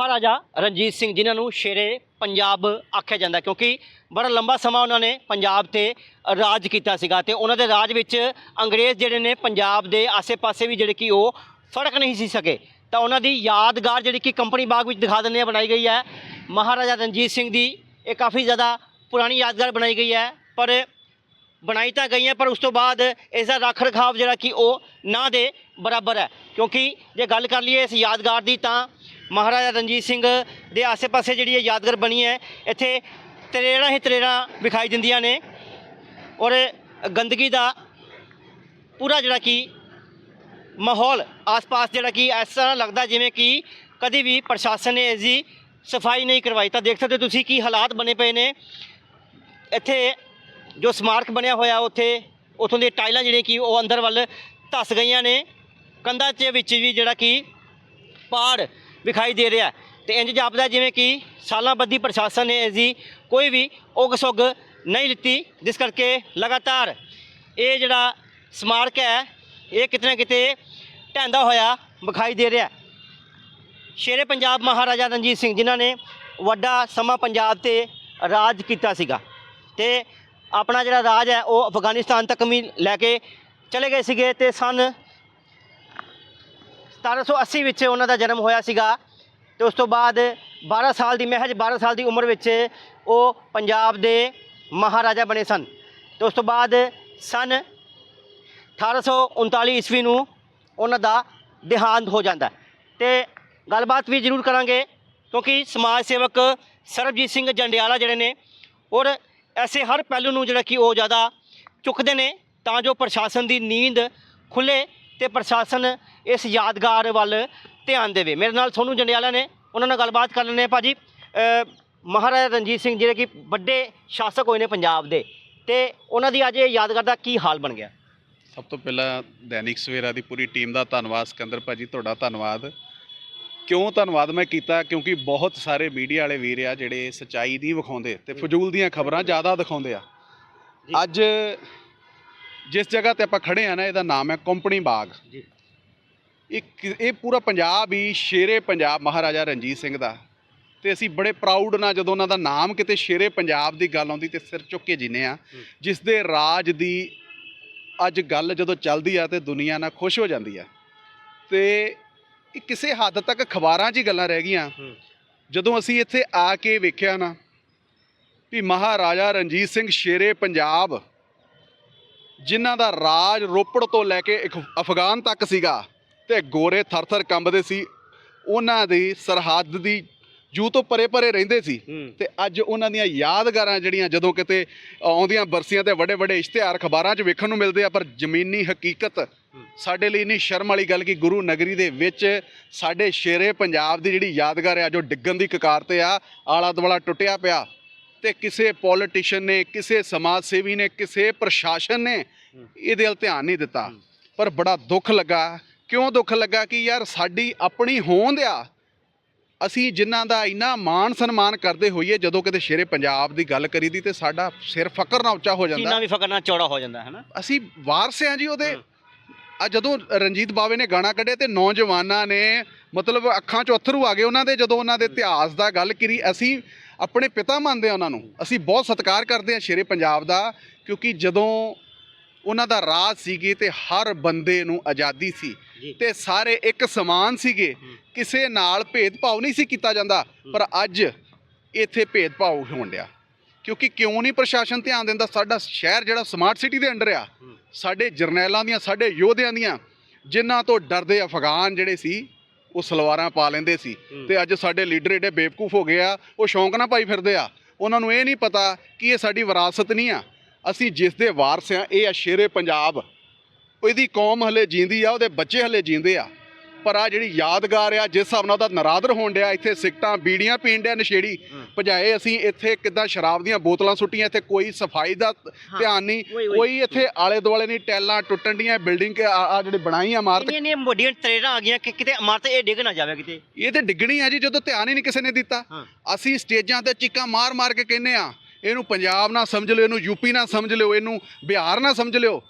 ਮਹਾਰਾਜਾ ਰਣਜੀਤ ਸਿੰਘ ਜਿਨ੍ਹਾਂ ਨੂੰ ਸ਼ੇਰੇ ਪੰਜਾਬ ਆਖਿਆ ਜਾਂਦਾ ਕਿਉਂਕਿ ਬੜਾ ਲੰਬਾ ਸਮਾਂ ਉਹਨਾਂ ਨੇ ਪੰਜਾਬ ਤੇ ਰਾਜ ਕੀਤਾ ਸੀਗਾ ਤੇ ਉਹਨਾਂ ਦੇ ਰਾਜ ਵਿੱਚ ਅੰਗਰੇਜ਼ ਜਿਹੜੇ ਨੇ ਪੰਜਾਬ ਦੇ ਆਸੇ-ਪਾਸੇ ਵੀ ਜਿਹੜੇ ਕਿ ਉਹ ਫੜਕ ਨਹੀਂ ਸੀ ਸਕੇ, ਤਾਂ ਉਹਨਾਂ ਦੀ ਯਾਦਗਾਰ ਜਿਹੜੀ ਕਿ ਕੰਪਨੀ ਬਾਗ ਵਿੱਚ ਦਿਖਾ ਦਿੰਦੇ ਆ, ਬਣਾਈ ਗਈ ਹੈ। ਮਹਾਰਾਜਾ ਰਣਜੀਤ ਸਿੰਘ ਦੀ ਇਹ ਕਾਫੀ ਜ਼ਿਆਦਾ ਪੁਰਾਣੀ ਯਾਦਗਾਰ ਬਣਾਈ ਗਈ ਹੈ, ਪਰ ਬਣਾਈ ਤਾਂ ਗਈਆਂ, ਪਰ ਉਸ ਤੋਂ ਬਾਅਦ ਇਸ ਦਾ ਰੱਖ ਰਖਾਵ ਜਿਹੜਾ ਕਿ ਉਹ ਨਾ ਦੇ ਬਰਾਬਰ ਹੈ, ਕਿਉਂਕਿ ਜੇ ਗੱਲ ਕਰ ਲਈਏ ਇਸ ਯਾਦਗਾਰ ਦੀ ਤਾਂ ਮਹਾਰਾਜਾ ਰਣਜੀਤ ਸਿੰਘ ਦੇ ਆਸੇ-ਪਾਸੇ ਜਿਹੜੀ ਇਹ ਯਾਦਗਾਰ ਬਣੀ ਹੈ, ਇੱਥੇ ਤਰੇੜਾਂ ਹੀ ਤਰੇੜਾਂ ਵਿਖਾਈ ਦਿੰਦੀਆਂ ਨੇ ਔਰ ਗੰਦਗੀ ਦਾ ਪੂਰਾ ਜਿਹੜਾ ਕਿ ਮਾਹੌਲ ਆਸ-ਪਾਸ ਜਿਹੜਾ ਕਿ ਇਸ ਤਰ੍ਹਾਂ ਲੱਗਦਾ ਜਿਵੇਂ ਕਿ ਕਦੀ ਵੀ ਪ੍ਰਸ਼ਾਸਨ ਨੇ ਇਸ ਦੀ ਸਫ਼ਾਈ ਨਹੀਂ ਕਰਵਾਈ। ਤਾਂ ਦੇਖ ਸਕਦੇ ਹੋ ਤੁਸੀਂ ਕੀ ਹਾਲਾਤ ਬਣੇ ਪਏ ਨੇ। ਇੱਥੇ ਜੋ ਸਮਾਰਕ ਬਣਿਆ ਹੋਇਆ, ਉੱਥੇ ਉਥੋਂ ਦੇ ਟਾਈਲਾਂ ਜਿਹੜੀਆਂ ਕਿ ਉਹ ਅੰਦਰ ਵੱਲ ਧੱਸ ਗਈਆਂ ਨੇ। ਕੰਧਾਂ 'ਚ ਵਿੱਚ ਵੀ ਜਿਹੜਾ ਕਿ ਪਾੜ ਵਿਖਾਈ ਦੇ ਰਿਹਾ ਤੇ ਇੰਜ ਜਾਪਦਾ ਜਿਵੇਂ ਕਿ ਸਾਲਾਂ ਬੱਧੀ ਪ੍ਰਸ਼ਾਸਨ ਨੇ ਇਸ ਦੀ ਕੋਈ ਵੀ ਉਗ ਸੁਗ ਨਹੀਂ ਲਿੱਤੀ, ਜਿਸ ਕਰਕੇ ਲਗਾਤਾਰ ਇਹ ਜਿਹੜਾ ਸਮਾਰਕ ਹੈ, ਇਹ ਕਿਤੇ ਨਾ ਕਿਤੇ ਢਹਿੰਦਾ ਹੋਇਆ ਵਿਖਾਈ ਦੇ ਰਿਹਾ ਸ਼ੇਰੇ ਪੰਜਾਬ ਮਹਾਰਾਜਾ ਰਣਜੀਤ ਸਿੰਘ ਜਿਨ੍ਹਾਂ ਨੇ ਵੱਡਾ ਸਮਾਂ ਪੰਜਾਬ ਤੇ ਰਾਜ ਕੀਤਾ ਸੀਗਾ ਤੇ ਆਪਣਾ ਜਿਹੜਾ ਰਾਜ ਹੈ, ਉਹ ਅਫਗਾਨਿਸਤਾਨ ਤੱਕ ਵੀ ਲੈ ਕੇ ਚਲੇ ਗਏ ਸੀਗੇ ਤੇ ਸਨ 1780 ਵਿੱਚ ਉਹਨਾਂ ਦਾ ਜਨਮ ਹੋਇਆ ਸੀਗਾ ਤੇ ਉਸ ਤੋਂ ਬਾਅਦ 12 ਸਾਲ ਦੀ ਮਹਿਜ 12 ਸਾਲ ਦੀ ਉਮਰ ਵਿੱਚ ਉਹ ਪੰਜਾਬ ਦੇ ਮਹਾਰਾਜਾ ਬਣੇ ਸਨ ਤੇ ਉਸ ਤੋਂ ਬਾਅਦ ਸਨ 1839 ਈਸਵੀ ਨੂੰ ਉਹਨਾਂ ਦਾ ਦੇਹਾਂਤ ਹੋ ਜਾਂਦਾ ਹੈ। ਤੇ ਗੱਲਬਾਤ ਵੀ ਜ਼ਰੂਰ ਕਰਾਂਗੇ ਕਿਉਂਕਿ ਸਮਾਜ ਸੇਵਕ ਸਰਬਜੀਤ ਸਿੰਘ ਜੰਡਿਆਲਾ ਜਿਹੜੇ ਨੇ ਔਰ ਐਸੇ ਹਰ ਪਹਿਲੂ ਨੂੰ ਜਿਹੜਾ ਕਿ ਉਹ ਜ਼ਿਆਦਾ ਚੁੱਕਦੇ ਨੇ ਤਾਂ ਜੋ ਪ੍ਰਸ਼ਾਸਨ ਦੀ ਨੀਂਦ ਖੁੱਲੇ ਤੇ ਪ੍ਰਸ਼ਾਸਨ ਇਸ ਯਾਦਗਾਰ ਵੱਲ ਧਿਆਨ ਦੇਵੇ। ਮੇਰੇ ਨਾਲ ਸੋਨੂੰ ਜੰਡਿਆਲਾ ਨੇ ਉਹਨਾਂ ਨਾਲ ਗੱਲਬਾਤ ਕਰ ਹਾਂ ਭਾਜੀ। ਮਹਾਰਾਜਾ ਰਣਜੀਤ ਸਿੰਘ ਜਿਹੜੇ ਕਿ ਵੱਡੇ ਸ਼ਾਸਕ ਹੋਏ ਨੇ ਪੰਜਾਬ ਦੇ ਤੇ ਉਹਨਾਂ ਦੀ ਅੱਜ ਇਹ ਯਾਦਗਾਰ ਦਾ ਕੀ ਹਾਲ ਬਣ ਗਿਆ? ਸਭ ਤੋਂ ਪਹਿਲਾਂ ਦੈਨਿਕ ਸਵੇਰਾ ਦੀ ਪੂਰੀ ਟੀਮ ਦਾ ਧੰਨਵਾਦ ਸਿਕੰਦਰ ਭਾਜੀ ਤੁਹਾਡਾ ਧੰਨਵਾਦ। ਕਿਉਂ ਧੰਨਵਾਦ ਮੈਂ ਕੀਤਾ? ਕਿਉਂਕਿ ਬਹੁਤ ਸਾਰੇ ਮੀਡੀਆ ਵਾਲੇ ਵੀਰ ਆ ਜਿਹੜੇ ਸਚਾਈ ਨਹੀਂ ਵਿਖਾਉਂਦੇ ਤੇ ਫਜ਼ੂਲ ਦੀਆਂ ਖਬਰਾਂ ਜ਼ਿਆਦਾ ਦਿਖਾਉਂਦੇ ਆ। ਅੱਜ ਜਿਸ ਜਗ੍ਹਾ ਤੇ ਆਪਾਂ ਖੜੇ ਆ ਨਾ ਇਹਦਾ ਨਾਮ ਹੈ ਕੰਪਨੀ ਬਾਗ। ਜੀ। ਇੱਕ ਇਹ ਪੂਰਾ ਪੰਜਾਬ ਹੀ ਸ਼ੇਰੇ ਪੰਜਾਬ ਮਹਾਰਾਜਾ ਰਣਜੀਤ ਸਿੰਘ ਦਾ। ਤੇ ਅਸੀਂ ਬੜੇ ਪ੍ਰਾਊਡ ਨਾਲ ਜਦੋਂ ਉਹਨਾਂ ਦਾ ਨਾਮ ਕਿਤੇ ਸ਼ੇਰੇ ਪੰਜਾਬ ਦੀ ਗੱਲ ਆਉਂਦੀ ਤੇ ਸਿਰ ਚੁੱਕ ਕੇ ਜਿੰਨੇ ਆ। ਜਿਸ ਦੇ ਰਾਜ ਦੀ ਅੱਜ ਗੱਲ ਜਦੋਂ ਚੱਲਦੀ ਆ ਤੇ ਦੁਨੀਆ ਨਾਲ ਖੁਸ਼ ਹੋ ਜਾਂਦੀ ਆ। ਤੇ ਇਹ ਕਿਸੇ ਹੱਦ ਤੱਕ ਅਖਬਾਰਾਂ 'ਚ ਹੀ ਗੱਲਾਂ ਰਹਿ ਗਈਆਂ। ਜਦੋਂ ਅਸੀਂ ਇੱਥੇ ਆ ਕੇ ਵੇਖਿਆ ਨਾ ਵੀ ਮਹਾਰਾਜਾ ਰਣਜੀਤ ਸਿੰਘ ਸ਼ੇਰੇ ਪੰਜਾਬ ਜਿਨ੍ਹਾਂ ਦਾ ਰਾਜ ਰੋਪੜ ਤੋਂ ਲੈ ਕੇ ਇਕ- ਅਫਗਾਨ ਤੱਕ ਸੀਗਾ ਤੇ ਗੋਰੇ ਥਰ-ਥਰ ਕੰਬਦੇ ਸੀ ਉਹਨਾਂ ਦੀ ਸਰਹੱਦ ਦੀ ਜੂ ਤੋਂ ਪਰੇ-ਪਰੇ ਰਹਿੰਦੇ ਸੀ ਤੇ ਅੱਜ ਉਹਨਾਂ ਦੀਆਂ ਯਾਦਗਾਰਾਂ ਜਿਹੜੀਆਂ ਜਦੋਂ ਕਿਤੇ ਆਉਂਦੀਆਂ ਬਰਸੀਆਂ ਤੇ ਵੱਡੇ ਵੱਡੇ ਇਸ਼ਤਿਹਾਰ ਅਖਬਾਰਾਂ 'ਚ ਵੇਖਣ ਨੂੰ ਮਿਲਦੇ ਆ ਪਰ ਜ਼ਮੀਨੀ ਹਕੀਕਤ ਸਾਡੇ ਲਈ ਨਹੀਂ ਸ਼ਰਮ ਵਾਲੀ ਗੱਲ ਕਿ ਗੁਰੂ ਨਗਰੀ ਦੇ ਵਿੱਚ ਸਾਡੇ ਸ਼ੇਰੇ ਪੰਜਾਬ ਦੀ ਜਿਹੜੀ ਯਾਦਗਾਰ ਆ ਜੋ ਡਿੱਗਣ ਦੀ ਕਕਾਰ ਤੇ ਆ ਆਲਾ ਦੁਆਲਾ ਟੁੱਟਿਆ ਪਿਆ ਤੇ ਕਿਸੇ ਪੋਲੀਟੀਸ਼ੀਅਨ ਨੇ ਕਿਸੇ ਸਮਾਜ ਸੇਵੀ ਨੇ ਕਿਸੇ ਪ੍ਰਸ਼ਾਸਨ ਨੇ ਇਹਦੇ ਵੱਲ ਧਿਆਨ ਨਹੀਂ ਦਿੱਤਾ। ਹੂੰ। ਪਰ ਬੜਾ ਦੁੱਖ ਲੱਗਾ। ਕਿਉਂ ਦੁੱਖ ਲੱਗਾ ਕਿ ਯਾਰ ਸਾਡੀ ਆਪਣੀ ਹੋਂਦ ਆ। ਅਸੀਂ ਜਿਨ੍ਹਾਂ ਦਾ ਇੰਨਾ ਮਾਣ ਸਨਮਾਨ ਕਰਦੇ ਹੋਈਏ ਜਦੋਂ ਕਿਤੇ ਸ਼ੇਰੇ ਪੰਜਾਬ ਦੀ ਗੱਲ ਕਰੀਦੀ ਤੇ ਸਾਡਾ ਸਿਰ ਫਕਰ ਨਾਲ ਉੱਚਾ ਹੋ ਜਾਂਦਾ। ਸੀਨਾ ਵੀ ਫਕਰ ਨਾਲ ਚੌੜਾ ਹੋ ਜਾਂਦਾ ਹੈ ਨਾ ਅਸੀਂ ਵਾਰਸ ਆ ਜੀ ਉਹਦੇ। ਹੂੰ। ਆ ਜਦੋਂ ਰਣਜੀਤ ਬਾਵੇ ਨੇ ਗਾਣਾ ਕੱਢਿਆ ਤੇ ਨੌਜਵਾਨਾਂ ਨੇ ਮਤਲਬ ਅੱਖਾਂ 'ਚ ਅਥਰੂ ਆ ਗਏ ਉਹਨਾਂ ਦੇ ਜਦੋਂ ਉਹਨਾਂ ਦੇ ਇਤਿਹਾਸ ਦਾ ਗੱਲ ਕਰੀ ਅਸੀਂ ਆਪਣੇ ਪਿਤਾ ਮੰਨਦੇ ਆ ਉਹਨਾਂ ਨੂੰ ਅਸੀਂ ਬਹੁਤ ਸਤਿਕਾਰ ਕਰਦੇ ਆ ਸ਼ੇਰੇ ਪੰਜਾਬ ਦਾ ਕਿਉਂਕਿ ਜਦੋਂ ਉਹਨਾਂ ਦਾ ਰਾਜ ਸੀਗੇ ਤੇ ਹਰ ਬੰਦੇ ਨੂੰ ਆਜ਼ਾਦੀ ਸੀ ਤੇ ਸਾਰੇ ਇੱਕ ਸਮਾਨ ਸੀਗੇ। ਕਿਸੇ ਨਾਲ ਭੇਦਭਾਵ ਨਹੀਂ ਸੀ ਕੀਤਾ ਜਾਂਦਾ ਪਰ ਅੱਜ ਇੱਥੇ ਭੇਦਭਾਵ ਹੋਣ ਡਿਆ ਕਿਉਂਕਿ ਕਿਉਂ ਨਹੀਂ ਪ੍ਰਸ਼ਾਸਨ ਧਿਆਨ ਦਿੰਦਾ ਸਾਡਾ ਸ਼ਹਿਰ ਜਿਹੜਾ ਸਮਾਰਟ ਸਿਟੀ ਦੇ ਅੰਡਰ ਆ। ਸਾਡੇ ਜਰਨੈਲਾਂ ਦੀਆਂ ਸਾਡੇ ਯੋਧਿਆਂ ਦੀਆਂ ਜਿਨ੍ਹਾਂ ਤੋਂ ਡਰਦੇ ਅਫਗਾਨ ਜਿਹੜੇ ਸੀ ਉਹ ਸਲਵਾਰਾਂ ਪਾ ਲੈਂਦੇ ਸੀ। ਤੇ ਅੱਜ ਸਾਡੇ ਲੀਡਰ ਏਡੇ ਬੇਵਕੂਫ ਹੋ ਗਏ ਆ ਉਹ ਸ਼ੌਂਕ ਨਾਲ ਪਾਈ ਫਿਰਦੇ ਆ। ਉਹਨਾਂ ਨੂੰ ਇਹ ਨਹੀਂ ਪਤਾ ਕਿ ਇਹ ਸਾਡੀ ਵਿਰਾਸਤ ਨਹੀਂ ਆ। ਅਸੀਂ ਜਿਸ ਦੇ ਵਾਰਸ ਆ ਇਹ ਆ ਸ਼ੇਰੇ ਪੰਜਾਬ। ਇਹਦੀ ਕੌਮ ਹਲੇ ਜਿੰਦੀ ਆ ਉਹਦੇ ਬੱਚੇ ਹਲੇ ਜਿੰਦੇ ਆ। ਪਰ ਆ ਜਿਹੜੀ ਯਾਦਗਾਰ ਆ ਜਿਸ ਹਿਸਾਬ ਨਾਲ ਉਹਦਾ ਨਰਾਦਰ ਹੋਣ ਡਿਆ ਇੱਥੇ ਸਿਗਟਾਂ ਬੀੜੀਆਂ ਪੀਣ ਡਿਆ ਨਸ਼ੇੜੀ। ਭਜਾਏ ਅਸੀਂ ਇੱਥੇ ਕਿੱਦਾਂ ਸ਼ਰਾਬ ਦੀਆਂ ਬੋਤਲਾਂ ਸੁੱਟੀਆਂ ਇੱਥੇ ਕੋਈ ਸਫ਼ਾਈ ਦਾ ਧਿਆਨ ਨਹੀਂ। ਕੋਈ ਇੱਥੇ ਆਲੇ ਦੁਆਲੇ ਨਹੀਂ ਟੈਲਾਂ ਟੁੱਟਣ ਡੀਆਂ ਬਿਲਡਿੰਗ ਆ ਜਿਹੜੇ ਬਣਾਈ ਆ ਇਮਾਰਤ ਇੰਨੀਆਂ ਵੱਡੀਆਂ ਤਰੇੜਾਂ ਆ ਗਈਆਂ ਕਿ ਕਿਤੇ ਇਮਾਰਤ ਇਹ ਡਿੱਗ ਨਾ ਜਾਵੇ ਕਿਤੇ। ਇਹ ਤੇ ਡਿੱਗਣੀ ਆ ਜੀ ਜਦੋਂ ਧਿਆਨ ਹੀ ਨਹੀਂ ਕਿਸੇ ਨੇ ਦਿੱਤਾ। ਅਸੀਂ ਸਟੇਜਾਂ ਤੇ ਚੀਕਾਂ ਮਾਰ ਮਾਰ ਕੇ ਕਹਿੰਨੇ ਆ ਇਹਨੂੰ ਪੰਜਾਬ ਨਾ ਸਮਝ ਲਿਓ ਇਹਨੂੰ ਯੂਪੀ ਨਾ ਸਮਝ ਲਿਓ ਇਹਨੂੰ ਬਿਹਾਰ ਨਾ ਸਮਝ ਲਿਓ।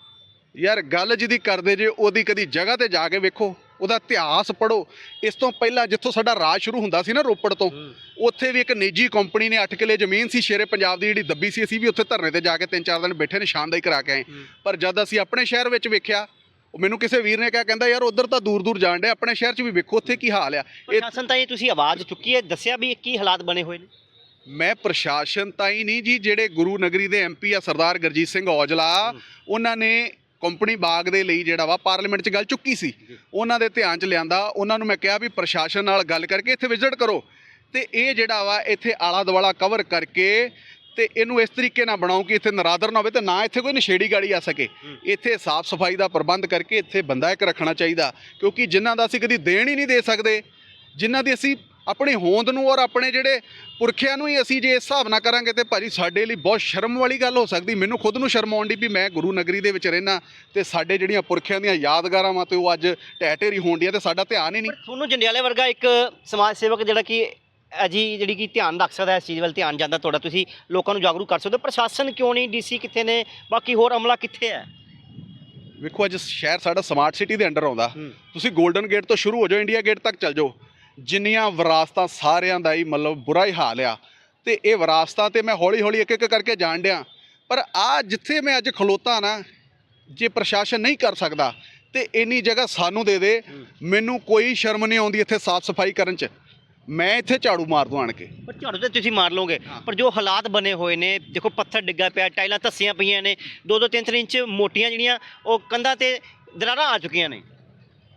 ਯਾਰ ਗੱਲ ਜਿਹਦੀ ਕਰਦੇ ਜੇ ਉਹਦੀ ਕਦੀ ਜਗ੍ਹਾ ਤੇ ਜਾ ਕੇ ਵੇਖੋ। ਉਹਦਾ ਇਤਿਹਾਸ ਪੜੋ ਇਸ ਤੋਂ ਪਹਿਲਾਂ ਜਿੱਥੋਂ ਸਾਡਾ ਰਾਜ ਸ਼ੁਰੂ ਹੁੰਦਾ ਸੀ ਨਾ ਰੋਪੜ ਤੋਂ ਉੱਥੇ ਵੀ ਇੱਕ ਨਿੱਜੀ ਕੰਪਨੀ ਨੇ 8 ਕਿੱਲੇ ਜ਼ਮੀਨ ਸੀ ਸ਼ੇਰੇ ਪੰਜਾਬ ਦੀ ਜਿਹੜੀ ਦੱਬੀ ਸੀ ਅਸੀਂ ਵੀ ਉੱਥੇ ਧਰਨੇ ਤੇ ਜਾ ਕੇ ਤਿੰਨ ਚਾਰ ਦਿਨ ਬੈਠੇ ਨਿਸ਼ਾਨਦਾਈ ਕਰਾ ਕੇ ਆਏ। ਪਰ ਜਦ ਅਸੀਂ ਆਪਣੇ ਸ਼ਹਿਰ ਵਿੱਚ ਵੇਖਿਆ ਉਹ ਮੈਨੂੰ ਕਿਸੇ ਵੀਰ ਨੇ ਕਿਹਾ ਕਹਿੰਦਾ ਯਾਰ ਉਧਰ ਤਾਂ ਦੂਰ ਦੂਰ ਜਾਣ ਡੇ ਆਪਣੇ ਸ਼ਹਿਰ 'ਚ ਵੀ ਵੇਖੋ ਉੱਥੇ ਕੀ ਹਾਲ ਆ? ਇਹ ਪ੍ਰਸ਼ਾਸਨ ਤਾਂ ਇਹ ਤੁਸੀਂ ਆਵਾਜ਼ ਚੁੱਕੀ ਹੈ ਦੱਸਿਆ ਵੀ ਕੀ ਹਾਲਾਤ ਬਣੇ ਹੋਏ ਨੇ? ਮੈਂ ਪ੍ਰਸ਼ਾਸਨ ਤਾਂ ਹੀ ਨਹੀਂ ਜੀ ਜਿਹੜੇ ਗੁਰੂ ਨਗਰੀ ਦੇ ਐਮਪੀ ਆ ਸਰਦਾਰ ਗੁਰਜੀਤ ਸਿੰਘ ਔਜਲਾ ਉਹਨਾਂ ਨੇ ਕੰਪਨੀ ਬਾਗ ਦੇ ਲਈ ਜਿਹੜਾ ਵਾ ਪਾਰਲੀਮੈਂਟ 'ਚ ਗੱਲ ਚੁੱਕੀ ਸੀ। ਉਹਨਾਂ ਦੇ ਧਿਆਨ 'ਚ ਲਿਆਂਦਾ ਉਹਨਾਂ ਨੂੰ ਮੈਂ ਕਿਹਾ ਵੀ ਪ੍ਰਸ਼ਾਸਨ ਨਾਲ ਗੱਲ ਕਰਕੇ ਇੱਥੇ ਵਿਜ਼ਿਟ ਕਰੋ। ਤੇ ਇਹ ਜਿਹੜਾ ਵਾ ਇੱਥੇ ਆਲਾ ਦੁਆਲਾ ਕਵਰ ਕਰਕੇ ਤੇ ਇਹਨੂੰ ਇਸ ਤਰੀਕੇ ਨਾਲ ਬਣਾਓ ਕਿ ਇੱਥੇ ਨਰਾਦਰ ਨਾ ਹੋਵੇ ਤੇ ਨਾ ਇੱਥੇ ਕੋਈ ਨਸ਼ੇੜੀ ਗਾੜੀ ਆ ਸਕੇ। ਇੱਥੇ ਸਾਫ਼ ਸਫ਼ਾਈ ਦਾ ਪ੍ਰਬੰਧ ਕਰਕੇ ਇੱਥੇ ਬੰਦਾ ਇੱਕ ਰੱਖਣਾ ਚਾਹੀਦਾ। ਕਿਉਂਕਿ ਜਿਨ੍ਹਾਂ ਦਾ ਅਸੀਂ ਕਦੀ ਦੇਣ ਹੀ ਨਹੀਂ ਦੇ ਸਕਦੇ ਜਿਨ੍ਹਾਂ ਦੀ ਅਸੀਂ ਆਪਣੀ ਹੋਂਦ ਨੂੰ ਔਰ ਆਪਣੇ ਜਿਹੜੇ ਪੁਰਖਿਆਂ ਨੂੰ ਹੀ ਅਸੀਂ ਜੇ ਇਸ ਹਿਸਾਬ ਨਾਲ ਕਰਾਂਗੇ ਤੇ ਭਾਜੀ ਸਾਡੇ ਲਈ ਬਹੁਤ ਸ਼ਰਮ ਵਾਲੀ ਗੱਲ ਹੋ ਸਕਦੀ। ਮੈਨੂੰ ਖੁਦ ਨੂੰ ਸ਼ਰਮ ਆਉਂਦੀ ਵੀ ਮੈਂ ਗੁਰੂ ਨਗਰੀ ਦੇ ਵਿੱਚ ਰਹਿਣਾ ਤੇ ਸਾਡੇ ਜਿਹੜੀਆਂ ਪੁਰਖਿਆਂ ਦੀਆਂ ਯਾਦਗਾਰਾਂ ਵਾ ਤੇ ਉਹ ਅੱਜ ਢਹਿ ਢੇਰੀ ਹੋਣ ਡੀਆਂ ਤੇ ਸਾਡਾ ਧਿਆਨ ਹੀ ਨਹੀਂ। ਤੁਹਾਨੂੰ ਜੰਡਿਆਲੇ ਵਰਗਾ ਇੱਕ ਸਮਾਜ ਸੇਵਕ ਜਿਹੜਾ ਕਿ ਅਜੀ ਜਿਹੜੀ ਕਿ ਧਿਆਨ ਰੱਖ ਸਕਦਾ ਇਸ ਚੀਜ਼ ਵੱਲ ਧਿਆਨ ਜਾਂਦਾ ਤੁਹਾਡਾ ਤੁਸੀਂ ਲੋਕਾਂ ਨੂੰ ਜਾਗਰੂਕ ਕਰ ਸਕਦੇ ਹੋ। ਪ੍ਰਸ਼ਾਸਨ ਕਿਉਂ ਨਹੀਂ ਡੀਸੀ ਕਿੱਥੇ ਨੇ ਬਾਕੀ ਹੋਰ ਅਮਲਾ ਕਿੱਥੇ ਹੈ? ਵੇਖੋ ਅੱਜ ਸ਼ਹਿਰ ਸਾਡਾ ਸਮਾਰਟ ਸਿਟੀ ਦੇ ਅੰਡਰ ਆਉਂਦਾ। ਤੁਸੀਂ 골ਡਨ ਗੇਟ ਤੋਂ ਸ਼ੁਰੂ ਹੋ ਜਾਓ ਇੰਡੀਆ ਗੇਟ ਤੱਕ ਚੱਲ ਜਾਓ। ਜਿੰਨੀਆਂ ਵਿਰਾਸਤਾਂ ਸਾਰਿਆਂ ਦਾ ਹੀ ਮਤਲਬ ਬੁਰਾ ਹੀ ਹਾਲ ਆ। ਤੇ ਇਹ ਵਿਰਾਸਤਾਂ ਤੇ ਮੈਂ ਹੌਲੀ ਹੌਲੀ ਇੱਕ ਇੱਕ ਕਰਕੇ ਜਾਣ ਡਿਆ। ਪਰ ਆ ਜਿੱਥੇ ਮੈਂ ਅੱਜ ਖਲੋਤਾ ਨਾ ਜੇ ਪ੍ਰਸ਼ਾਸਨ ਨਹੀਂ ਕਰ ਸਕਦਾ ਤੇ ਇੰਨੀ ਜਗ੍ਹਾ ਸਾਨੂੰ ਦੇ ਦੇ। ਮੈਨੂੰ ਕੋਈ ਸ਼ਰਮ ਨਹੀਂ ਆਉਂਦੀ ਇੱਥੇ ਸਾਫ਼ ਸਫ਼ਾਈ ਕਰਨ 'ਚ। ਮੈਂ ਇੱਥੇ ਝਾੜੂ ਮਾਰ ਦੂੰ ਆਣ ਕੇ। ਪਰ ਝਾੜੂ ਤੇ ਤੁਸੀਂ ਮਾਰ ਲਓਗੇ। ਪਰ ਜੋ ਹਾਲਾਤ ਬਣੇ ਹੋਏ ਨੇ ਦੇਖੋ ਪੱਥਰ ਡਿੱਗਾ ਪਿਆ ਟਾਈਲਾਂ ਧੱਸੀਆਂ ਪਈਆਂ ਨੇ 2-2 3-3 ਇੰਚ ਮੋਟੀਆਂ ਜਿਹੜੀਆਂ ਉਹ ਕੰਧਾਂ ਤੇ ਦਰਾਰਾਂ ਆ ਚੁੱਕੀਆਂ ਨੇ।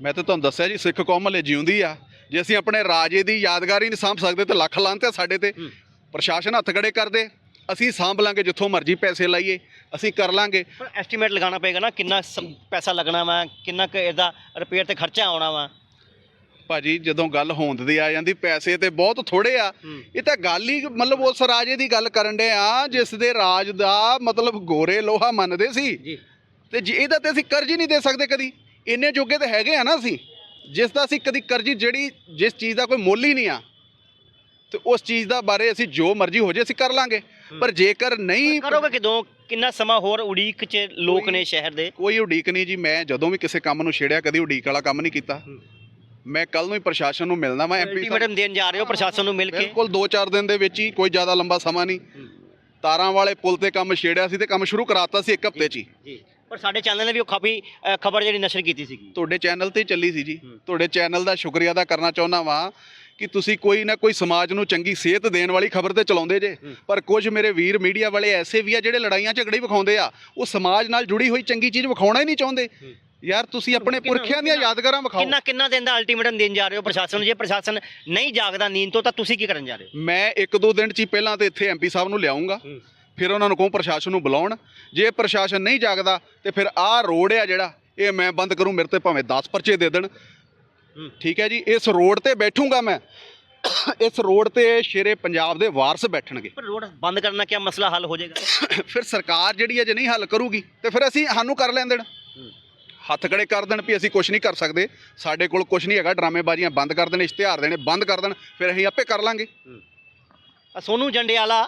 ਮੈਂ ਤਾਂ ਤੁਹਾਨੂੰ ਦੱਸਿਆ ਜੀ ਸਿੱਖ ਕੌਮ ਹਲੇ ਜਿਉਂਦੀ ਆ। ਜੇ ਅਸੀਂ ਆਪਣੇ ਰਾਜੇ ਦੀ ਯਾਦਗਾਰੀ ਨਹੀਂ ਸਾਂਭ ਸਕਦੇ ਤੇ ਲੱਖ ਲਾਂਤੇ ਸਾਡੇ ਤੇ। ਪ੍ਰਸ਼ਾਸਨ ਹੱਥ ਖੜੇ ਕਰਦੇ ਅਸੀਂ ਸਾਂਭ ਲਾਂਗੇ ਜਿੱਥੋਂ ਮਰਜ਼ੀ ਪੈਸੇ ਲਾਈਏ ਅਸੀਂ ਕਰ ਲਾਂਗੇ। ਪਰ ਐਸਟੀਮੇਟ ਲਗਾਉਣਾ ਪਏਗਾ ਨਾ ਕਿੰਨਾ ਪੈਸਾ ਲੱਗਣਾ ਵਾ ਕਿੰਨਾ ਕੁ ਇਹਦਾ ਰਿਪੇਅਰ ਤੇ ਖਰਚਾ ਆਉਣਾ ਵਾ। ਭਾਜੀ ਜਦੋਂ ਗੱਲ ਹੋਂਦ ਦੀ ਆ ਜਾਂਦੀ ਪੈਸੇ ਤੇ ਬਹੁਤ ਥੋੜੇ ਆ। ਇਹ ਤਾਂ ਗੱਲ ਹੀ ਮਤਲਬ ਉਸ ਰਾਜੇ ਦੀ ਗੱਲ ਕਰਨ ਦੇ ਆ ਜਿਸ ਦੇ ਰਾਜ ਦਾ ਮਤਲਬ ਗੋਰੇ ਲੋਹਾ ਮੰਨਦੇ ਸੀ। ਤੇ ਇਹਦਾ ਤੇ ਅਸੀਂ ਕਰਜ਼ ਹੀ ਨਹੀਂ ਦੇ ਸਕਦੇ ਕਦੀ। ਇੰਨੇ ਜੋਗੇ ਤੇ ਹੈਗੇ ਆ ਨਾ ਅਸੀਂ। ਜਿਸ ਦਾ ਅਸੀਂ ਕਦੀ ਕਰਜ਼ ਜਿਹੜੀ ਜਿਸ ਚੀਜ਼ ਦਾ ਕੋਈ ਮੁੱਲ ਹੀ ਨਹੀਂ ਆ ਤੇ ਉਸ ਚੀਜ਼ ਦਾ ਬਾਰੇ ਅਸੀਂ ਜੋ ਮਰਜ਼ੀ ਹੋ ਜੇ ਅਸੀਂ ਕਰ ਲਾਂਗੇ। ਪਰ ਜੇਕਰ ਨਹੀਂ ਕਰੋਗੇ ਕਿਦੋਂ? ਕਿੰਨਾ ਸਮਾਂ ਹੋਰ ਉਡੀਕ 'ਚ ਲੋਕ ਨੇ ਸ਼ਹਿਰ ਦੇ? ਕੋਈ ਉਡੀਕ ਨਹੀਂ ਜੀ ਮੈਂ ਜਦੋਂ ਵੀ ਕਿਸੇ ਕੰਮ ਨੂੰ ਛੇੜਿਆ ਕਦੀ ਉਡੀਕ ਵਾਲਾ ਕੰਮ ਨਹੀਂ ਕੀਤਾ। ਮੈਂ ਕੱਲ ਨੂੰ ਹੀ ਪ੍ਰਸ਼ਾਸਨ ਨੂੰ ਮਿਲਣਾ ਵਾ ਐਮਪੀ ਅਲਟੀਮੇਟਮ ਦੇਣ ਜਾ ਰਹੇ ਹੋ ਪ੍ਰਸ਼ਾਸਨ ਨੂੰ ਮਿਲ ਕੇ? ਬਿਲਕੁਲ 2-4 ਦਿਨ ਦੇ ਵਿੱਚ ਹੀ ਕੋਈ ਜ਼ਿਆਦਾ ਲੰਬਾ ਸਮਾਂ ਨਹੀਂ। ਤਾਰਾਂ ਵਾਲੇ ਪੁਲ ਤੇ ਕੰਮ ਛੇੜਿਆ ਸੀ ਤੇ ਕੰਮ ਸ਼ੁਰੂ ਕਰਾਤਾ ਸੀ ਇੱਕ ਹਫ਼ਤੇ 'ਚ ਹੀ। ਜੀ। ਪਰ ਸਾਡੇ ਚੈਨਲ ਨੇ ਵੀ ਉਹ ਖਬੀ ਖਬਰ ਜਿਹੜੀ ਨਸ਼ਰ ਕੀਤੀ ਸੀਗੀ। ਤੁਹਾਡੇ ਚੈਨਲ ਤੇ ਹੀ ਚੱਲੀ ਸੀ ਜੀ। ਹੂੰ। ਤੁਹਾਡੇ ਚੈਨਲ ਦਾ ਸ਼ੁਕਰੀਆ ਅਦਾ ਕਰਨਾ ਚਾਹੁੰਦਾ ਵਾਂ ਕਿ ਤੁਸੀਂ ਕੋਈ ਨਾ ਕੋਈ ਸਮਾਜ ਨੂੰ ਚੰਗੀ ਸਿਹਤ ਦੇਣ ਵਾਲੀ ਖਬਰ ਤੇ ਚਲਾਉਂਦੇ ਜੇ। ਹੂੰ। ਪਰ ਕੁਝ ਮੇਰੇ ਵੀਰ ਮੀਡੀਆ ਵਾਲੇ ਐਸੇ ਵੀ ਆ ਜਿਹੜੇ ਲੜਾਈਆਂ ਝਗੜੇ ਹੀ ਵਿਖਾਉਂਦੇ ਆ ਉਹ ਸਮਾਜ ਨਾਲ ਜੁੜੀ ਹੋਈ ਚੰਗੀ ਚੀਜ਼ ਵਿਖਾਉਣਾ ਹੀ ਨਹੀਂ ਚਾਹੁੰਦੇ। ਹੂੰ। ਯਾਰ ਤੁਸੀਂ ਆਪਣੇ ਪੁਰਖਿਆਂ ਦੀਆਂ ਯਾਦਗਾਰਾਂ ਵਿਖਾਓ। ਕਿੰਨਾ ਕਿੰਨਾ ਦਿਨ ਦਾ ਅਲਟੀਮੇਟਮ ਦੇਣ ਜਾ ਰਹੇ ਹੋ ਪ੍ਰਸ਼ਾਸਨ ਨੂੰ? ਜੇ ਪ੍ਰਸ਼ਾਸਨ ਨਹੀਂ ਜਾਗਦਾ ਨੀਂਦ ਤੋਂ ਤਾਂ ਤੁਸੀਂ ਕੀ ਕਰਨ ਜਾ ਰਹੇ ਮੈਂ ਇੱਕ ਦੋ ਦਿਨ ਚ ਹੀ ਪਹਿਲਾਂ ਤੇ ਇੱਥੇ ਐਮਪੀ ਸਾਹਿਬ ਨੂੰ ਲਿਆਉਂਗਾ ਹੋ। ਫਿਰ ਉਹਨਾਂ ਨੂੰ ਕਹੂੰ ਪ੍ਰਸ਼ਾਸਨ ਨੂੰ ਬੁਲਾਉਣ। ਜੇ ਪ੍ਰਸ਼ਾਸਨ ਨਹੀਂ ਜਾਗਦਾ ਤੇ ਫਿਰ ਆਹ ਰੋਡ ਆ ਜਿਹੜਾ ਇਹ ਮੈਂ ਬੰਦ ਕਰੂੰ ਮੇਰੇ ਤੇ ਭਾਵੇਂ 10 ਪਰਚੇ ਦੇ ਦੇਣ। ਠੀਕ ਹੈ ਜੀ ਇਸ ਰੋਡ ਤੇ ਬੈਠੂੰਗਾ ਮੈਂ। ਇਸ ਰੋਡ ਤੇ ਸ਼ੇਰੇ ਪੰਜਾਬ ਦੇ ਵਾਰਸ ਬੈਠਣਗੇ। ਪਰ ਰੋਡ ਬੰਦ ਕਰਨਾ ਕੀ ਮਸਲਾ ਹੱਲ ਹੋ ਜਾਏਗਾ? ਫਿਰ ਸਰਕਾਰ ਜਿਹੜੀ ਹੈ ਜੇ ਨਹੀਂ ਹੱਲ ਕਰੂਗੀ ਤੇ ਫਿਰ ਅਸੀਂ ਸਾਨੂੰ ਕਰ ਲੈਣ ਦੇਣ। ਹੱਥ ਖੜੇ ਕਰ ਦੇਣ ਵੀ ਅਸੀਂ ਕੁਝ ਨਹੀਂ ਕਰ ਸਕਦੇ। ਸਾਡੇ ਕੋਲ ਕੁਝ ਨਹੀਂ ਹੈਗਾ ਡਰਾਮੇਬਾਜ਼ੀਆਂ ਬੰਦ ਕਰ ਦੇਣ ਇਸ਼ਤਿਹਾਰ ਦੇਣੇ ਬੰਦ ਕਰ ਦੇਣ ਫਿਰ ਅਸੀਂ ਆਪੇ ਕਰ ਲਾਂਗੇ। ਸੋਨੂ ਜੰਡਿਆਲਾ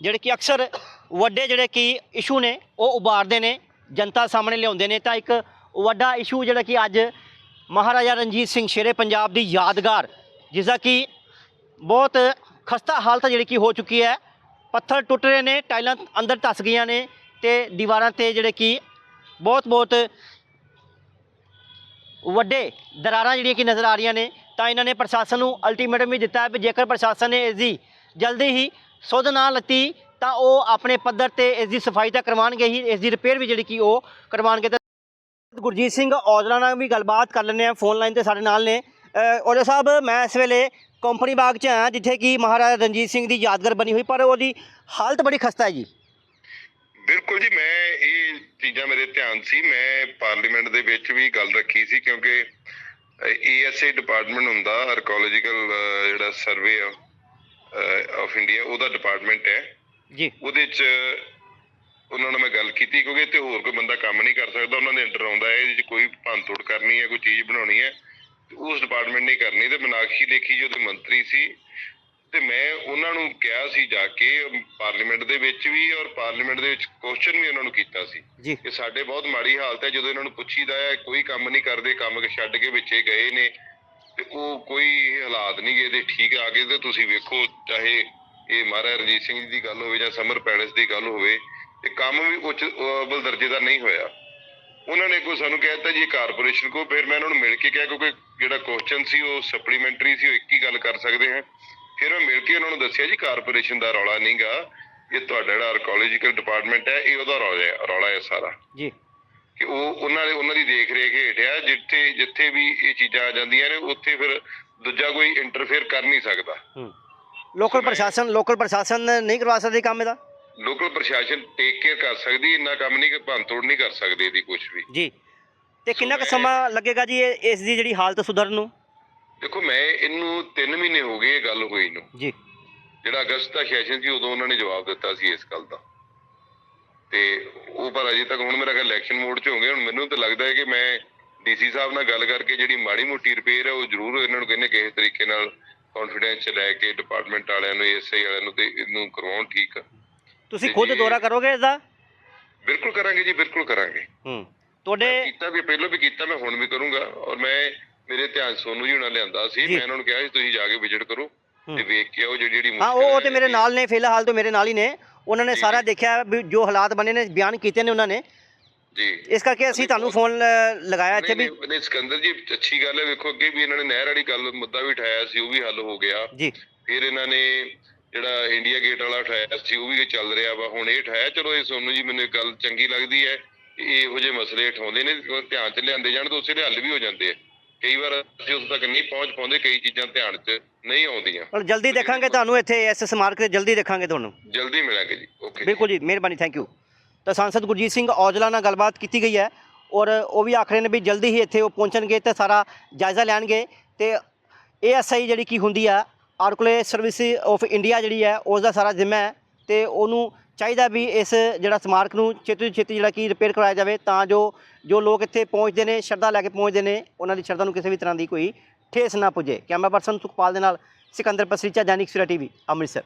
ਜਿਹੜੇ ਕਿ ਅਕਸਰ ਵੱਡੇ ਜਿਹੜੇ ਕਿ ਇਸ਼ੂ ਨੇ, ਉਹ ਉਭਾਰਦੇ ਨੇ, ਜਨਤਾ ਸਾਹਮਣੇ ਲਿਆਉਂਦੇ ਨੇ। ਤਾਂ ਇੱਕ ਵੱਡਾ ਇਸ਼ੂ ਜਿਹੜਾ ਕਿ ਅੱਜ ਮਹਾਰਾਜਾ ਰਣਜੀਤ ਸਿੰਘ ਸ਼ੇਰੇ ਪੰਜਾਬ ਦੀ ਯਾਦਗਾਰ ਜਿਸ ਦਾ ਕਿ ਬਹੁਤ ਖਸਤਾ ਹਾਲਤ ਜਿਹੜੀ ਕਿ ਹੋ ਚੁੱਕੀ ਹੈ। ਪੱਥਰ ਟੁੱਟ ਰਹੇ ਨੇ, ਟਾਈਲਾਂ ਅੰਦਰ ਧਸ ਗਈਆਂ ਨੇ ਤੇ ਦੀਵਾਰਾਂ ਤੇ ਜਿਹੜੇ ਕਿ ਬਹੁਤ ਬਹੁਤ ਵੱਡੇ ਦਰਾਰਾਂ ਜਿਹੜੀਆਂ ਕਿ ਨਜ਼ਰ ਆ ਰਹੀਆਂ ਨੇ। ਤਾਂ ਇਹਨਾਂ ਨੇ ਪ੍ਰਸ਼ਾਸਨ ਨੂੰ ਅਲਟੀਮੇਟਮ ਵੀ ਦਿੱਤਾ ਹੈ ਵੀ ਜੇਕਰ ਪ੍ਰਸ਼ਾਸਨ ਨੇ ਇਸ ਦੀ ਜਲਦੀ ਹੀ ਸੁਧ ਨਾ ਲੱਤੀ, ਤਾਂ ਉਹ ਆਪਣੇ ਪੱਧਰ ਤੇ ਇਸ ਦੀ ਸਫ਼ਾਈ ਤਾਂ ਕਰਵਾਉਣਗੇ ਹੀ, ਇਸ ਦੀ ਰਿਪੇਅਰ ਵੀ ਜਿਹੜੀ ਕਿ ਉਹ ਕਰਵਾਉਣਗੇ ਤਾਂ ਗੁਰਜੀਤ ਸਿੰਘ ਔਜਲਾ ਨਾਲ ਵੀ ਗੱਲਬਾਤ ਕਰ ਲੈਂਦੇ ਆ ਫੋਨ ਲਾਈਨ ਤੇ ਸਾਡੇ ਨਾਲ ਨੇ। ਔਜਲਾ ਸਾਹਿਬ, ਮੈਂ ਇਸ ਵੇਲੇ ਕੰਪਨੀ ਬਾਗ 'ਚ ਆਇਆ ਜਿੱਥੇ ਕਿ ਮਹਾਰਾਜਾ ਰਣਜੀਤ ਸਿੰਘ ਦੀ ਯਾਦਗਾਰ ਬਣੀ ਹੋਈ, ਪਰ ਉਹਦੀ ਹਾਲਤ ਬੜੀ ਖਸਤਾ ਹੈ ਜੀ। ਬਿਲਕੁਲ ਜੀ, ਮੈਂ ਇਹ ਚੀਜ਼ਾਂ ਮੇਰੇ ਧਿਆਨ ਸੀ, ਮੈਂ ਪਾਰਲੀਮੈਂਟ ਦੇ ਵਿੱਚ ਵੀ ਗੱਲ ਰੱਖੀ ਸੀ, ਕਿਉਂਕਿ ਏਐਸਏ ਡਿਪਾਰਟਮੈਂਟ ਹੁੰਦਾ ਆਰਕੋਲੋਜੀਕਲ ਜਿਹੜਾ ਸਰਵੇ ਆ ਆਫ ਇੰਡੀਆ ਉਹਦਾ ਡਿਪਾਰਟਮੈਂਟ ਹੈ। ਜੀ। ਉਹਦੇ ਚ ਉਹਨਾਂ ਨਾਲ ਮੈਂ ਗੱਲ ਕੀਤੀ ਕਿਉਂਕਿ ਇੱਥੇ ਹੋਰ ਕੋਈ ਬੰਦਾ ਕੰਮ ਨਹੀਂ ਕਰ ਸਕਦਾ ਉਹਨਾਂ ਦੇ ਅੰਡਰ ਆਉਂਦਾ ਹੈ ਇਹਦੇ ਚ ਕੋਈ ਭੰਨਤੋੜ ਕਰਨੀ ਹੈ ਕੋਈ ਚੀਜ਼ ਬਣਾਉਣੀ ਹੈ। ਉਸ ਡਿਪਾਰਟਮੈਂਟ ਨੇ ਕਰਨੀ ਤੇ ਮਨਾਖੀ ਲੇਖੀ ਜੋ ਉਹਦੇ ਮੰਤਰੀ ਸੀ। ਤੇ ਮੈਂ ਉਹਨਾਂ ਨੂੰ ਕਿਹਾ ਸੀ ਜਾ ਕੇ ਪਾਰਲੀਮੈਂਟ ਦੇ ਵਿੱਚ ਵੀ ਔਰ ਪਾਰਲੀਮੈਂਟ ਦੇ ਵਿੱਚ ਕੁਐਸਚਨ ਵੀ ਉਹਨਾਂ ਨੂੰ ਕੀਤਾ ਸੀ। ਕਿ ਸਾਡੇ ਬਹੁਤ ਮਾੜੀ ਹਾਲਤ ਹੈ ਜਦੋਂ ਇਹਨਾਂ ਨੂੰ ਪੁੱਛੀਦਾ ਹੈ ਕੋਈ ਕੰਮ ਨਹੀਂ ਕਰਦੇ ਕੰਮ ਛੱਡ ਕੇ ਵਿੱਚੇ ਗਏ ਨੇ। ਤੇ ਉਹ ਕੋਈ ਹਾਲਾਤ ਨਹੀਂ ਗਏ ਠੀਕ ਆ ਗਏ ਤੇ ਤੁਸੀਂ ਵੇਖੋ ਚਾਹੇ ਇਹ ਮਹਾਰਾਜਾ ਰਣਜੀਤ ਸਿੰਘ ਜੀ ਦੀ ਗੱਲ ਹੋਵੇ ਜਾਂ ਸਮਰ ਪੈਲੇਸ ਦੀ ਗੱਲ ਹੋਵੇ ਤੇ ਕੰਮ ਵੀ ਉੱਚ ਅਵਲ ਦਰਜੇ ਦਾ ਨਹੀਂ ਹੋਇਆ। ਉਹਨਾਂ ਨੇ ਕੋਈ ਸਾਨੂੰ ਕਹਿ ਜੀ ਕਾਰਪੋਰੇਸ਼ਨ ਕੋ, ਫਿਰ ਮੈਂ ਉਹਨਾਂ ਨੂੰ ਮਿਲ ਕੇ ਕਿਹਾ ਕਿਉਂਕਿ ਜਿਹੜਾ ਕੁਐਸਚਨ ਸੀ ਉਹ ਸਪਲੀਮੈਂਟਰੀ ਸੀ, ਉਹ ਇੱਕ ਹੀ ਗੱਲ ਕਰ ਸਕਦੇ ਹਾਂ। ਫਿਰ ਮੈਂ ਮਿਲ ਕੇ ਉਹਨਾਂ ਨੂੰ ਦੱਸਿਆ ਜੀ ਕਾਰਪੋਰੇਸ਼ਨ ਦਾ ਰੌਲਾ ਨਹੀਂਗਾ ਇਹ ਤੁਹਾਡਾ ਜਿਹੜਾ ਆਰਕੋਲੋਜੀਕਲ ਡਿਪਾਰਟਮੈਂਟ ਹੈ, ਇਹ ਉਹਦਾ ਰੌਲਾ ਹੈ ਰੌਲਾ ਹੈ ਸਾਰਾ। ਜੀ। ਕਿ ਉਹ ਉਹਨਾਂ ਦੇ ਉਹਨਾਂ ਦੀ ਦੇਖ ਰੇਖ ਹੇਠ ਆ ਜਿੱਥੇ ਜਿੱਥੇ ਵੀ ਇਹ ਚੀਜ਼ਾਂ ਆ ਜਾਂਦੀਆਂ ਨੇ ਉੱਥੇ ਫਿਰ ਦੂਜਾ ਕੋਈ ਇੰਟਰਫੇਅਰ ਕਰ ਨਹੀਂ ਸਕਦਾ। ਹੂੰ। ਲੋਕਲ ਪ੍ਰਸ਼ਾਸਨ ਲੋਕਲ ਪ੍ਰਸ਼ਾਸਨ ਨਹੀਂ ਕਰਵਾ ਸਕਦੇ ਕੰਮ ਇਹਦਾ? ਲੋਕਲ ਪ੍ਰਸ਼ਾਸਨ ਟੇਕ ਕੇਅਰ ਕਰ ਸਕਦੀ ਇੰਨਾ ਕੰਮ ਨਹੀਂ ਕਿ ਭੰਨਤੋੜ ਨਹੀਂ ਕਰ ਸਕਦੀ ਇਹਦੀ ਕੁਝ ਵੀ। ਜੀ। ਤੇ ਕਿੰਨਾ ਕੁ ਸਮਾਂ ਲੱਗੇਗਾ ਜੀ ਇਹ- ਇਸ ਦੀ ਜਿਹੜੀ ਹਾਲਤ ਸੁਧਰਨ ਨੂੰ? ਦੇਖੋ ਮੈਂ ਇਹਨੂੰ 3 ਮਹੀਨੇ ਹੋ ਗਏ ਇਹ ਗੱਲ ਹੋਈ ਨੂੰ। ਜੀ। ਜਿਹੜਾ ਅਗਸਤ ਦਾ ਸੈਸ਼ਨ ਸੀ ਉਦੋਂ ਉਹਨਾਂ ਨੇ ਜਵਾਬ ਦਿੱਤਾ ਸੀ ਇਸ ਗੱਲ ਦਾ। ਤੇ ਉਹ ਪਰ ਅਜੇ ਤੱਕ ਹੁਣ ਮੇਰਾ ਖਿਆਲ ਇਲੈਕਸ਼ਨ ਮੋਡ 'ਚ ਹੋਗੇ ਹੁਣ ਮੈਨੂੰ ਤਾਂ ਲੱਗਦਾ ਹੈ ਕਿ ਮੈਂ ਡੀਸੀ ਸਾਹਿਬ ਨਾਲ ਗੱਲ ਕਰਕੇ ਜਿਹੜੀ ਮਾੜੀ ਮੋਟੀ ਰਿਪੇਅਰ ਹੈ ਉਹ ਜ਼ਰੂਰ ਇਹਨਾਂ ਨੂੰ ਕਹਿੰਦੇ ਕਿਸੇ ਤਰੀਕੇ ਨਾਲ ਕੌਨਫੀਡੈਂਸ ਚ ਲੈ ਕੇ ਡਿਪਾਰਟਮੈਂਟ ਵਾਲਿਆਂ ਨੂੰ ਐਸਆਈ ਵਾਲਿਆਂ ਨੂੰ ਤੇ ਇਹਨੂੰ ਕਰਵਾਉਣ ਠੀਕ ਤੁਸੀਂ ਖੁਦ ਦੌਰਾ ਕਰੋਗੇ ਇਸ ਦਾ ਬਿਲਕੁਲ ਕਰਾਂਗੇ ਜੀ ਬਿਲਕੁਲ ਕਰਾਂਗੇ। ਹੂੰ। ਤੁਹਾਡੇ ਕੀਤਾ ਵੀ ਪਹਿਲਾਂ ਵੀ ਕੀਤਾ ਮੈਂ ਹੁਣ ਵੀ ਕਰੂੰਗਾ। ਔਰ ਮੈਂ ਮੇਰੇ ਧਿਆਨ ਸੋਨੂ ਜੀ ਹੁਣਾਂ ਲਿਆਂਦਾ ਸੀ। ਮੈਂ ਉਹਨਾਂ ਨੂੰ ਕਿਹਾ ਸੀ ਤੁਸੀਂ ਜਾ ਕੇ ਵਿਜ਼ਿਟ ਕਰੋ। ਤੇ ਵੇਖ ਕੇ ਆਓ ਜਿਹੜੀ ਜਿਹੜੀ ਹਾਂ ਉਹ ਉਹ ਤੇ ਮੇਰੇ। ਨਾਲ ਨੇ ਫਿਲਹਾਲ ਤੋਂ ਮੇਰੇ ਨਾਲ ਹੀ ਨੇ। ਉਹਨਾਂ ਨੇ ਸਾਰਾ। ਦੇਖਿਆ ਵੀ ਜੋ ਹਾਲਾਤ ਬਣੇ ਨੇ ਬਿਆਨ ਕੀਤੇ ਨੇ ਉਹਨਾਂ ਨੇ। ਜੀ। ਇਸ ਕਰਕੇ ਅਸੀਂ ਤੁਹਾਨੂੰ ਫੋਨ ਲਗਾਇਆ ਇੱਥੇ ਵੀ ਨਹੀਂ, ਸਿਕੰਦਰ ਜੀ ਅੱਛੀ ਗੱਲ ਹੈ ਵੇਖੋ ਅੱਗੇ ਵੀ ਇਹਨਾਂ ਨੇ ਨਹਿਰ ਵਾਲੀ ਗੱਲ ਮੁੱਦਾ ਵੀ ਉਠਾਇਆ ਸੀ ਉਹ ਵੀ ਹੱਲ ਹੋ ਗਿਆ। ਜੀ। ਫਿਰ ਇਹਨਾਂ ਨੇ ਜਿਹੜਾ ਇੰਡੀਆ ਗੇਟ ਵਾਲਾ ਉਠਾਇਆ ਸੀ ਉਹ ਵੀ ਚੱਲ ਰਿਹਾ ਵਾ। ਹੁਣ ਇਹ ਉਠਾਇਆ ਚਲੋ ਇਹ ਸੋਨੂੰ ਜੀ ਮੈਨੂੰ ਗੱਲ ਚੰਗੀ ਲੱਗਦੀ ਹੈ ਇਹੋ ਜਿਹੇ ਮਸਲੇ ਉਠਾਉਂਦੇ ਨੇ ਧਿਆਨ 'ਚ ਲਿਆਂਦੇ ਜਾਣ ਤਾਂ ਉਸੇ ਦੇ ਹੱਲ ਵੀ ਹੋ ਜਾਂਦੇ ਆ। ਕਈ ਵਾਰ ਅਸੀਂ ਉਸ ਤੱਕ ਨਹੀਂ ਪਹੁੰਚ ਪਾਉਂਦੇ ਕਈ ਚੀਜ਼ਾਂ ਧਿਆਨ 'ਚ ਨਹੀਂ ਆਉਂਦੀਆਂ। ਪਰ ਜਲਦੀ ਦੇਖਾਂਗੇ ਤੁਹਾਨੂੰ ਇੱਥੇ ਇਸ ਸਮਾਰਕ ਤੇ ਜਲਦੀ ਦੇਖਾਂਗੇ ਤੁਹਾਨੂੰ। ਜਲਦੀ ਮਿਲਾਂਗੇ ਜੀ। ਓਕੇ ਬਿਲਕੁਲ ਜੀ ਮਿਹਰਬਾਨੀ ਥੈਂਕ ਯੂ ਤਾਂ ਸੰਸਦ ਗੁਰਜੀਤ ਸਿੰਘ ਔਜਲਾ ਨਾਲ ਗੱਲਬਾਤ ਕੀਤੀ ਗਈ ਹੈ ਔਰ ਉਹ ਵੀ ਆਖ ਰਹੇ ਨੇ ਵੀ ਜਲਦੀ ਹੀ ਇੱਥੇ ਉਹ ਪਹੁੰਚਣਗੇ ਤੇ ਸਾਰਾ ਜਾਇਜ਼ਾ ਲੈਣਗੇ ਤੇ ਏਐਸਆਈ ਜਿਹੜੀ ਕੀ ਹੁੰਦੀ ਆ ਆਰਕੂਲੇ ਸਰਵਿਸ ਆਫ ਇੰਡੀਆ ਜਿਹੜੀ ਹੈ ਉਸ ਦਾ ਸਾਰਾ ਜ਼ਿੰਮਾ ਹੈ ਤੇ ਉਹਨੂੰ ਚਾਹੀਦਾ ਵੀ ਇਸ ਜਿਹੜਾ ਸਮਾਰਕ ਨੂੰ ਛੇਤੀ ਤੋਂ ਛੇਤੀ ਜਿਹੜਾ ਕੀ ਰਿਪੇਅਰ ਕਰਾਇਆ ਜਾਵੇ ਤਾਂ ਜੋ ਜੋ ਲੋਕ ਇੱਥੇ ਪਹੁੰਚਦੇ ਨੇ ਸ਼ਰਧਾ ਲੈ ਕੇ ਪਹੁੰਚਦੇ ਨੇ ਉਹਨਾਂ ਦੀ ਸ਼ਰਧਾ ਨੂੰ ਕਿਸੇ ਵੀ ਤਰ੍ਹਾਂ ਦੀ ਕੋਈ ਠੇਸ ਨਾ ਪੁੱਜੇ ਕੈਮਰਾ ਪਰਸਨ ਸੁਖਪਾਲ ਦੇ ਨਾਲ ਸਿਕੰਦਰ ਪਸਰੀਚਾ ਜਾਨਿਕ ਸੁਰਾ ਟੀਵੀ ਅੰਮ੍ਰਿਤਸਰ